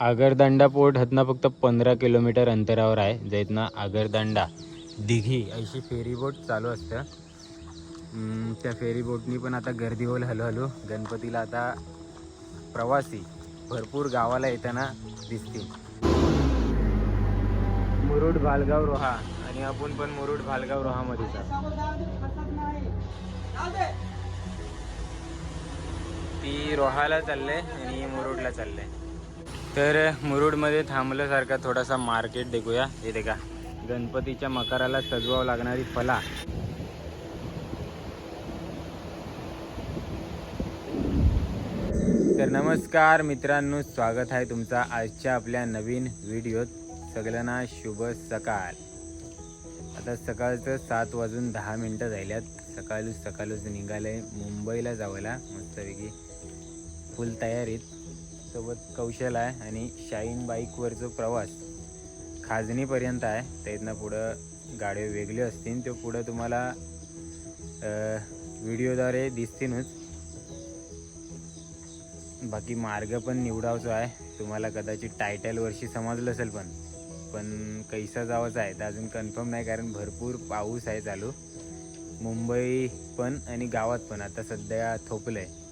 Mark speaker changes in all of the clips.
Speaker 1: Agardanda port हातनं फक्त पंधरा kilometre अंतरावर आहे. ज्यातनं आगरदांडा दिघी अशी फेरीबोट चालू असतं. त्या फेरीबोटनी पण आता गर्दी होईल हळूहळू गणपतीला आता प्रवासी भरपूर गावाला येताना दिसतील. मुरुड भालगाव रोहा आणि आपण पण मुरुड भालगाव रोहामध्येच आहोत. ती रोहाला चालले आणि मुरुडला चालले. तर मुरुडमध्ये थांबल्यासारखा थोडासा मार्केट देखूया. हे देखा गणपतीच्या मकराला सजवावं लागणारी फला. तर नमस्कार मित्रांनो स्वागत आहे तुमचा आजच्या आपल्या नवीन व्हिडिओत. सगळ्यांना शुभ सकाळ. आता सकाळचं सात वाजून दहा मिनटं झाल्यात. सकाळच निघालं निघालंय मुंबईला जावं मस्तपैकी फुल तयारीत. सोबत कौशल आहे आणि शाईन बाईकवरचा प्रवास खाजणीपर्यंत आहे त्यातनं पुढं गाड्या वेगळे असतील ते पुढं तुम्हाला व्हिडिओद्वारे दिसतीलच. बाकी मार्ग पण निवडावचा आहे. तुम्हाला कदाचित टायटल वर्षी समजलं असेल पण पण कैसा जावाचा आहे तर अजून कन्फर्म नाही कारण भरपूर पाऊस आहे चालू. मुंबई पण आणि गावात पण आता सध्या थोपलं आहे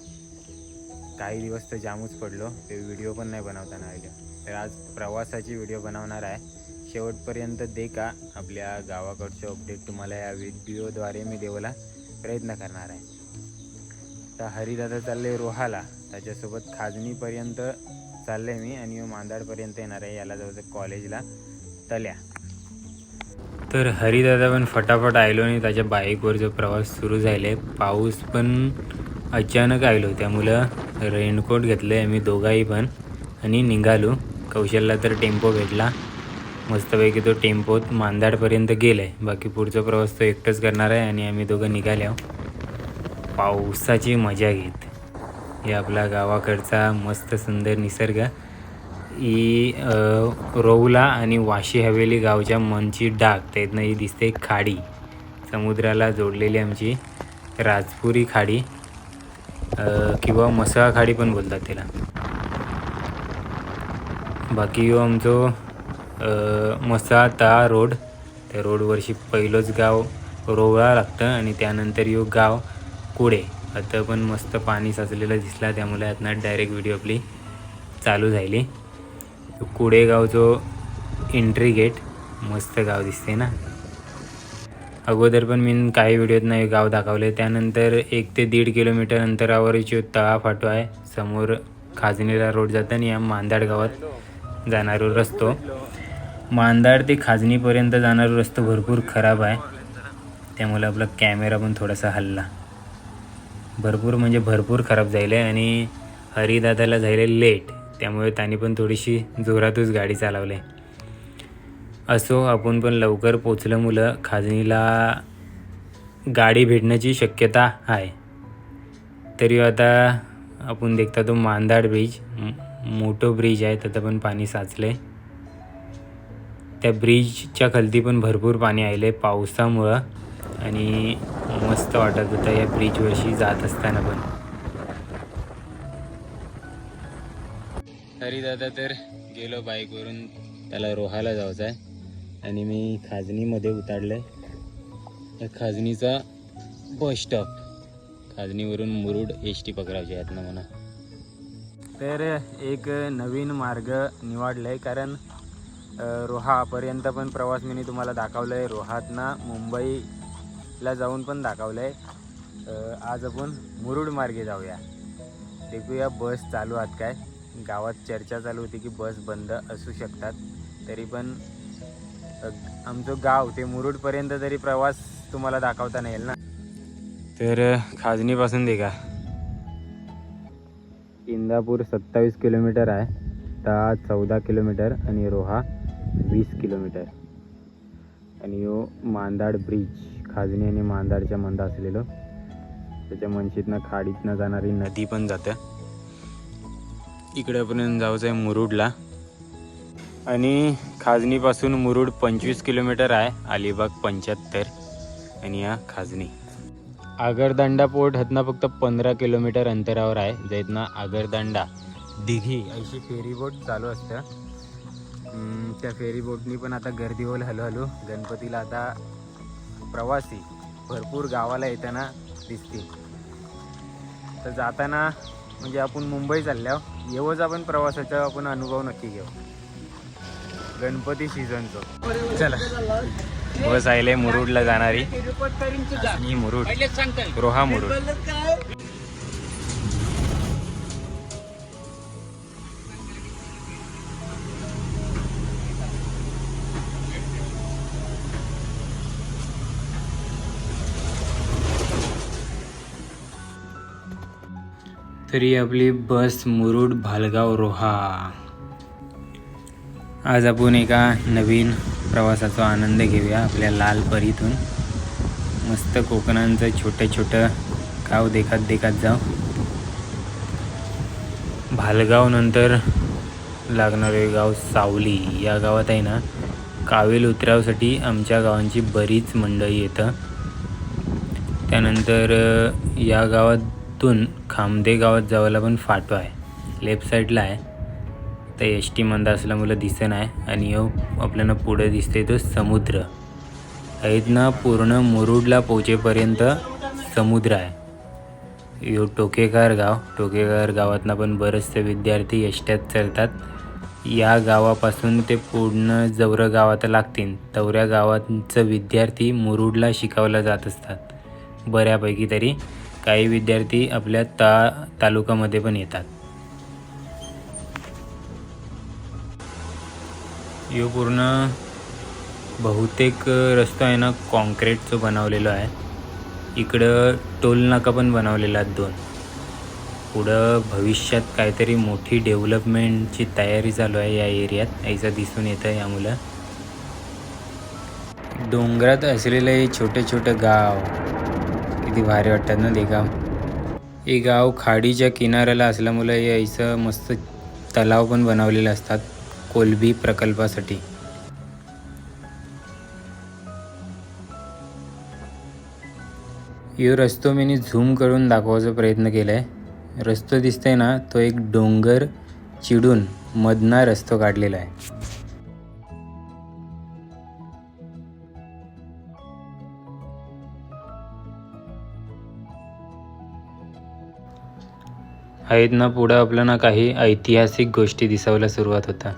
Speaker 1: काही दिवस तर जामूच पडलो. ते व्हिडिओ पण नाही बनवताना आले तर आज प्रवासाची व्हिडिओ बनवणार आहे. शेवटपर्यंत दे का आपल्या गावाकडचे अपडेट तुम्हाला या व्हिडिओद्वारे मी देवाला प्रयत्न करणार आहे. तर हरिदादा चालले रोहाला. त्याच्यासोबत खाजणीपर्यंत चालले मी आणि मांदाडपर्यंत येणार आहे. याला जायचं कॉलेजला तल्या तर हरिदादा पण फटाफट आयलो आणि त्याच्या बाईकवर जो प्रवास सुरू झाले. पाऊस पण अचानक आलो त्यामुळं रेनकोट घेतलं आम्ही दोघाही पण. आणि निघालो. कौशलला तर टेम्पो भेटला. मस्तपैकी तो टेम्पोत मांदाडपर्यंत गेलाय. बाकी पुढचा प्रवास तो एकटाच करणार आहे आणि आम्ही दोघं निघाल्या. पावसाची मजा घेत. हे आपला गावाकडचा मस्त सुंदर निसर्ग. ही रौला रोवला आणि वाशी हवेली गावच्या मनची डाग. त्यातनं ही दिसते खाडी. समुद्राला जोडलेली आमची राजपुरी खाडी. किंवा मसळा खाडी पण बोलतात त्याला बाकी हो आमचो अ, मसा ता रोड. त्या रोडवरशी पहिलंच गाव रोवळा लागतं आणि त्यानंतर यो गाव कुडे. आता पण मस्त पाणी साचलेलं दिसला त्यामुळे यातनं डायरेक्ट व्हिडिओ आपली चालू झाली. कुडे गावचो एंट्री गेट मस्त गाव दिसते ना. अगोदर पण मी काही व्हिडिओत नाही गाव दाखवले. त्यानंतर एक ते दीड किलोमीटर अंतरावर तळा फाटो आहे. समोर खाजणीला रोड जाताना या मांदाड गावात जाणारा रस्तो. मांदाड ते खाजणीपर्यंत जाणारा रस्तो भरपूर खराब आहे. त्यामुळे आपला कॅमेरा पण थोडासा हल्ला. भरपूर म्हणजे भरपूर खराब झाले आणि हरिदादाला झाले लेट त्यामुळे त्यांनी पण थोडीशी जोरातच गाडी चालवली. असो आपण पण लवकर पोचलं मुलं. खाजणीला गाडी भेटण्याची शक्यता आहे. तरी आता आपण देखता तो मांदाड ब्रिज मोठं मोठो ब्रिज आहे. त्याचं पण पाणी साचले त्या ब्रिजच्या खालती पण भरपूर पाणी आले पावसामुळं. आणि मस्त वाटत होतं या ब्रिजवरशी जात असताना पण. तरी दादा तर गेलो बाईकवरून त्याला रोहाला जायचं आहे आणि मी खाजणीमध्ये उतारलं आहे त्या खाजणीचा बस स्टॉप. खाजणीवरून मुरुड एस टी पकडायची आहेत ना म्हणा तर एक नवीन मार्ग निवडला आहे कारण रोहापर्यंत पण प्रवास मी तुम्हाला दाखवलं आहे रोहातनं मुंबईला जाऊन पण दाखवलं आहे आज आपण मुरुड मार्गे जाऊया. देखूया बस चालू आहात काय? गावात चर्चा चालू होती की बस बंद असू शकतात. तरी पण आमचं गाव ते मुरुडपर्यंत तरी प्रवास तुम्हाला दाखवता नाही येईल ना. तर खाजणीपासून दे का इंदापूर सत्तावीस किलोमीटर आहे ता चौदा किलोमीटर आणि रोहा वीस किलोमीटर. आणि यो मांदाड ब्रिज खाजणी आणि मांदाडच्या मंदा असलेलो. त्याच्या मनशीतनं खाडीतनं जाणारी नदी. पण जातं. इकडेपर्यंत जायचं आहे मुरुडला. आणि खाजणीपासून मुरुड पंचवीस किलोमीटर आहे अलिबाग पंच्याहत्तर. आणि या खाजणी. आगरदांडा पोर्ट हतनं फक्त पंधरा किलोमीटर अंतरावर आहे जाईतनं आगरदांडा दिघी अशी फेरीबोट चालू असतं त्या फेरीबोटनी पण आता गर्दी होईल हळूहळू गणपतीला आता प्रवासी भरपूर गावाला येताना दिसतील. तर जाताना म्हणजे आपण मुंबई चालल्यावर येवोचा आपण प्रवासाचा आपण अनुभव नक्की घेऊ. गणपती सीझनचं. चला. बस आयले मुरुडला जाणारी. ही मुरुड. रोहा मुरुड. तरी आपली बस मुरुड भालगाव रोहा. आज आपण एका नवीन प्रवासाचा आनंद घेऊया आपल्या लाल परीतून. मस्त कोकणांचं छोटं छोटं गाव देखत देखत जाऊ. भालगाव नंतर लागणारे गाव सावली. या गावात आहे ना कावेल उतरावसाठी आमच्या गावांची बरीच मंडळी येतं. त्यानंतर या गावातून खामदे गावात जावायला पण फाटो आहे. लेफ्ट साईडला आहे. तर एस टी मंद असल्यामुळं दिसत नाही आणि हो आपल्याला पुढे दिसते तो समुद्र. इथनं पूर्ण मुरुडला पोचेपर्यंत समुद्र आहे. यो टोकेकार गाव टोकेकार गावातनं पण बरेचसे विद्यार्थी एसट्यात चढतात. या गावापासून ते पूर्ण जवरं गावात लागतील. तवऱ्या गावांचं विद्यार्थी मुरुडला शिकवला जात असतात. बऱ्यापैकी तरी काही विद्यार्थी आपल्या ता तालुक्यामध्ये पण येतात. यो पूर्ण बहुतेक रस्ता आहे ना कॉन्क्रीटचं बनवलेलं आहे. इकडं टोल नाका पण बनवलेला आहेत दोन. पुढं भविष्यात काहीतरी मोठी डेव्हलपमेंटची तयारी चालू आहे या एरियात. याचं दिसून येतं या मुलं. डोंगरात असलेलं हे छोटे छोटे गाव. किती भारी वाटतात ना ते गाव. हे गाव खाडीच्या किनाऱ्याला असल्यामुळं यायचं मस्त तलाव पण बनवलेले असतात. कोलबी प्रकल्पासाठी. यो रस्तो मी झूम करून दाखवायचा प्रयत्न केला आहे रस्तो दिसतंय ना तो एक डोंगर चिडून मधना रस्तो काढलेला आहे. आहेत ना पुढं आपल्याला काही ऐतिहासिक गोष्टी दिसायला सुरुवात होता.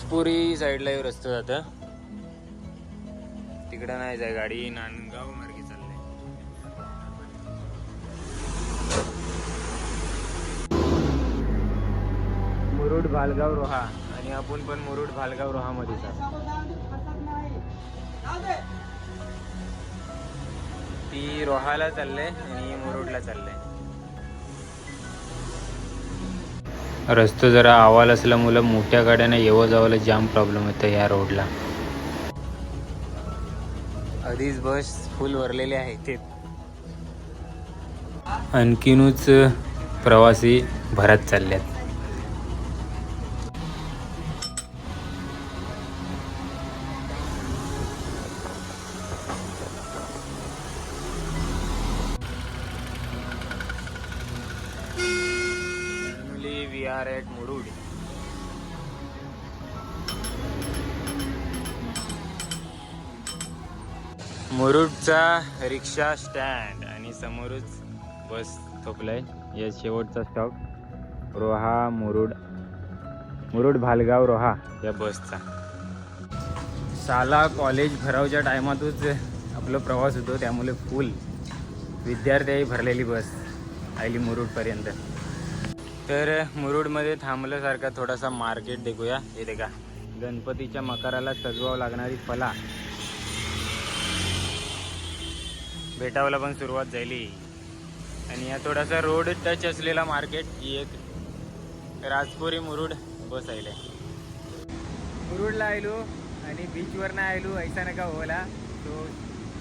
Speaker 1: पुरी साईडला हे रस्ता जातं तिकडं नाही जाय गाडी नांदगाव मार्गे चालले मुरुड भालगाव रोहा. आणि आपण पण मुरुड भालगाव रोहा मध्ये ती रोहाला चालले आणि मुरुडला चालले रस्तो जरा आवाल असल्यामुळं मोठ्या गाड्याने येवं जावं जाम प्रॉब्लेम होतं या रोडला आधीच बस फुल भरलेले आहे ते आणखीनच प्रवासी भरत चालल्यात आर एट मुरुड मुरुडचा रिक्षा स्टँड आणि समोरच बस थोपलाय. या शेवटचा स्टॉप रोहा मुरुड. मुरुड भालगाव रोहा या बसचा शाला कॉलेज भरावच्या टायमातच आपला प्रवास होतो त्यामुळे फुल विद्यार्थी भरलेली बस आली मुरुडपर्यंत. तर मुरुडमध्ये थांबल्यासारखा थोडासा मार्केट देखूया. येते का गणपतीच्या मकाराला सजवावं लागणारी फला. भेटावला पण सुरुवात झाली. आणि या थोडासा रोड टच असलेला मार्केट ही एक राजपुरी मुरुड बस आले मुरुडला आयलो आणि बीचवरनं आयलो ऐसा नका होला तो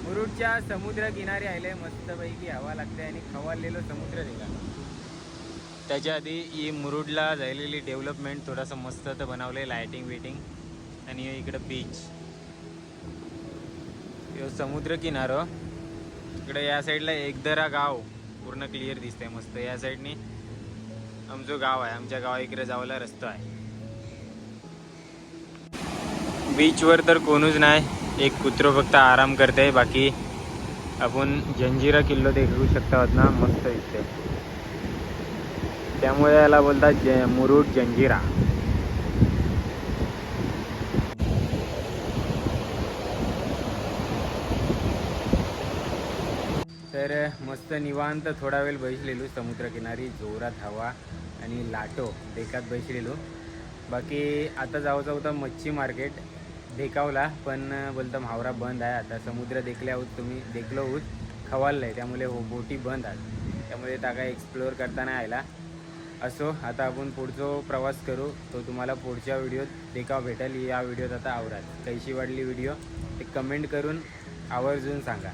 Speaker 1: मुरुडच्या समुद्र किनारी आले मस्तपैकी हवा लागते आणि खवालेलो समुद्र दिला त्याच्या आधी ही मुरुडला झालेली डेव्हलपमेंट थोडासा मस्त तर बनवलंय लायटिंग बिटिंग आणि इकडं बीच यो समुद्र किनारो इकडे या साईडला एकदरा गाव पूर्ण क्लिअर दिसतंय मस्त. या साईडनी आमचं गाव आहे आमच्या गावा इकडे जावला रस्ता आहे. बीचवर तर कोणूच नाही. एक कुत्रो फक्त आराम करते बाकी आपण जंजिरा किल्लो देखू शकता आहोत ना मस्त दिसते त्यामुळे याला बोलतात ज मुरुड जंजिरा. तर मस्त निवांत थोडा वेळ बैसलेलो समुद्रकिनारी जोरात हवा आणि लाटो देखात बैसलेलो. बाकी आता जाऊ जाऊ तर मच्छी मार्केट देखावला पण बोलतं हावरा बंद आहे. आता समुद्र देखले आहोत तुम्ही देखलो आहोत खवाललं त्यामुळे हो बोटी बंद आहेत. त्यामुळे ताका एक्सप्लोअर करताना आयला असो आता आपण पुढचा प्रवास करू तो तुम्हाला पुढच्या व्हिडिओत देखाव भेटेल. या व्हिडिओत आता आवराल कैशी वाढली व्हिडिओ? ते कमेंट करून आवर्जून सांगा.